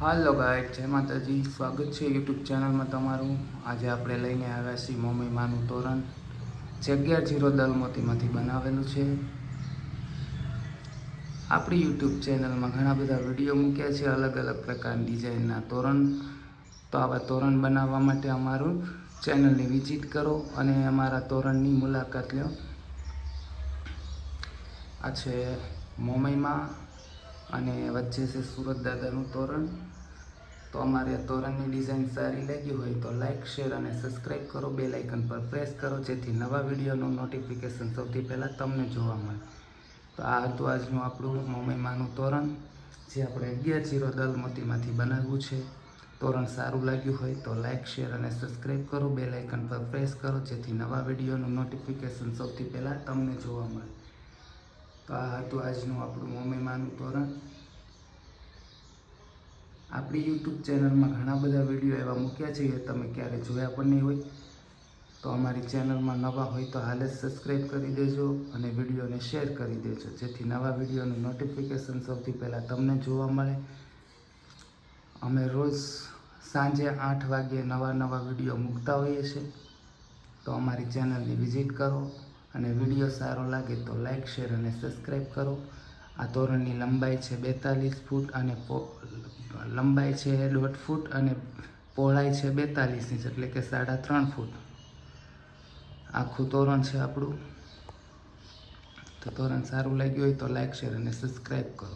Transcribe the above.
હાલો guide જય માતાજી. સ્વાગત છે યુટ્યુબ ચેનલમાં તમારું. આજે આપણે લઈને આવ્યા છીએ મમ્મી માનું તોરણ. જે અગિયાર જીરો દલમોતીમાંથી બનાવેલું છે. આપણી યુટ્યુબ ચેનલમાં ઘણા બધા વીડિયો મૂક્યા છે, અલગ અલગ પ્રકારની ડિઝાઇનના તોરણ. તો આવા તોરણ બનાવવા માટે અમારું ચેનલની વિઝિટ કરો અને અમારા તોરણની મુલાકાત લો. આ છે મોમઈમાં અને વચ્ચે છે સુરત દાદાનું તોરણ. તો અમારે આ તોરણની ડિઝાઇન સારી લાગી હોય તો લાઇક શેર અને સબસ્ક્રાઈબ કરો. બે લાઇકન પર પ્રેસ કરો જેથી નવા વિડીયોનું નોટિફિકેશન સૌથી પહેલાં તમને જોવા મળે. તો આ હતું આજનું આપણું મોમઈમાનું તોરણ, જે આપણે અગિયાર જીરો દલમોતીમાંથી બનાવવું છે. તોરણ સારું લાગ્યું હોય તો લાઇક શેર અને સબસ્ક્રાઈબ કરો. બે લાઇકન પર પ્રેસ કરો જેથી નવા વિડીયોનું નોટિફિકેશન સૌથી પહેલાં તમને જોવા મળે. તો આ હતું આજનું આપણું મમ્મીમાનું તોરણ. આપણી યુટ્યુબ ચેનલમાં ઘણા બધા વીડિયો એવા મૂક્યા છે કે તમે ક્યારે જોયા પણ નહીં હોય. તો અમારી ચેનલમાં નવા હોય તો હાલે જ સબસ્ક્રાઈબ કરી દેજો અને વિડીયોને શેર કરી દેજો, જેથી નવા વિડીયોનું નોટિફિકેશન સૌથી પહેલાં તમને જોવા મળે. અમે રોજ સાંજે આઠ વાગ્યે નવા નવા વીડિયો મૂકતા હોઈએ છીએ. તો અમારી ચેનલની વિઝિટ કરો. અને વીડિયો સારો લાગે તો લાઇક શેર અને સબસ્ક્રાઈબ કરો. આ તોરણની લંબાઈ છે બેતાલીસ ફૂટ અને લંબાઈ છે દોઢ ફૂટ અને પહોળાઈ છે બેતાલીસ ઇંચ એટલે કે સાડા ત્રણ ફૂટ. આખું તોરણ છે આપણું. તો તોરણ સારું લાગ્યું હોય તો લાઇક શેર અને સબસ્ક્રાઈબ કરો.